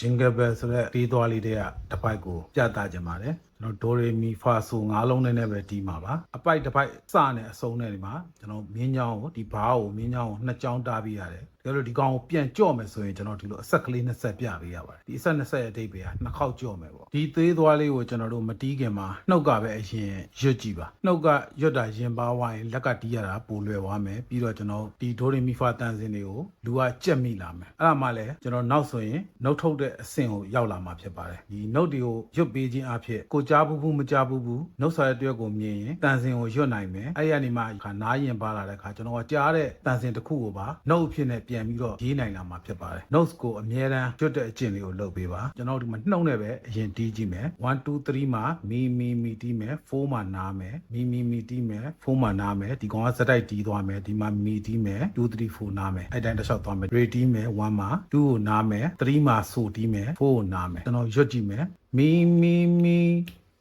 jingle bell ဆိုတဲ့ပေးသွားလေးတွေကတစ်ပိုက်ကိုပြသကြပါတယ် ကျွန်တော်ဒိုရီမီဖာဆိုငါးလုံးနဲ့ပဲတီးမှာပါအပိုက်တစ်ပိုက်စနဲ့အစုံနဲ့ဒီမှာကျွန်တော်မြင်းချောင်းကိုဒီဘားကိုမြင်းချောင်းကိုနှစ်ချောင်းတားပေးရတယ်တကယ်လို့ဒီကောင်ကိုပြန်ကြော့မယ်ဆိုရင်ကျွန်တော်ဒီလိုအဆက်ကလေး20ပြပေးရပါတယ်ဒီအဆက်20ရဲ့အတိတ်ပဲကနှစ်ခေါက်ကြော့မယ်ပေါ့ဒီသေးသွားလေးကိုကျွန်တော်တို့မတီးခင်မှာနှုတ်ကပဲအရင်ရွတ်ကြည့်ပါနှုတ်ကရွတ်တာရင်ပါဝိုင်းလက်ကတီးရတာပိုလွယ်သွားမယ်ပြီးတော့ကျွန်တော်ဒီဒိုရီမီဖာတန်စင်တွေကိုလူကကြက်မိလာမယ်အဲ့ဒါမှလည်းကျွန်တော်နောက်ဆိုရင်နှုတ်ထုတ်တဲ့အဆင့်ကိုရောက်လာမှာဖြစ်ပါတယ်ဒီနှုတ်တွေကိုရွတ်ပေးခြင်းအဖြစ်ကိုကြားဘူးဘူးမကြားဘူးဘူးနှုတ်ဆက်တဲ့အတွက်ကိုမြင်ရင်တန်စင်ကိုရွတ်နိုင်မယ်အဲ့ဒီကနေမှခါနားရင်ပါလာတဲ့ခါကျွန်တော်ကကြားတဲ့တန်စင်တစ်ခုကိုပါနှုတ်အဖြစ်နဲ့ပြန်ပြီးတော့ရေးနိုင်လာမှာဖြစ်ပါတယ် notes ကိုအမြဲတမ်းရွတ်တဲ့အကျင့်လေးကိုလုပ်ပေးပါကျွန်တော်ဒီမှာနှုတ်နဲ့ပဲအရင်တီးကြည့်မယ်1 2 3မှာမီမီမီတီးမယ်4မှာနားမယ်မီမီမီတီးမယ်4မှာနားမယ်ဒီကောင်ကစက်တိုက်တီးသွားမယ်ဒီမှာမီတီးမယ်2 3 4နားမယ်အဲ့တိုင်းတစ်လျှောက်သွားမယ် 3 တီးမယ်1မှာ2ကိုနားမယ်3မှာဆိုတီးမယ်4ကိုနားမယ်ကျွန်တော်ရွတ်ကြည့်မယ်မီမီမီ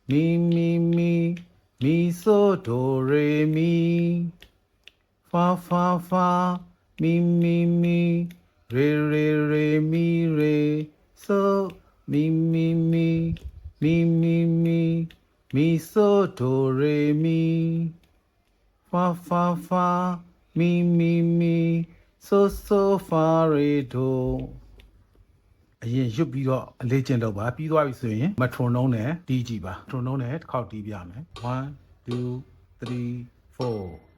Mi, mi, mi, mi, so, do, re, mi. Fa, fa, fa, mi, mi, mi, re, re, re, mi, re. So, mi, mi, mi, mi, mi, mi, mi, so, do, re, mi. Fa, fa, fa, mi, mi, mi, so, so, fa, re, do. အရင်ရွတ်ပြီးတော့အလေးကျင့်တော့ပါပြီးသွားပြီဆိုရင်မက်ထရိုနိုးနဲ့တီးကြည့်ပါထရိုနိုးနဲ့တစ်ခေါက်တီးပြမယ်1 2 3 4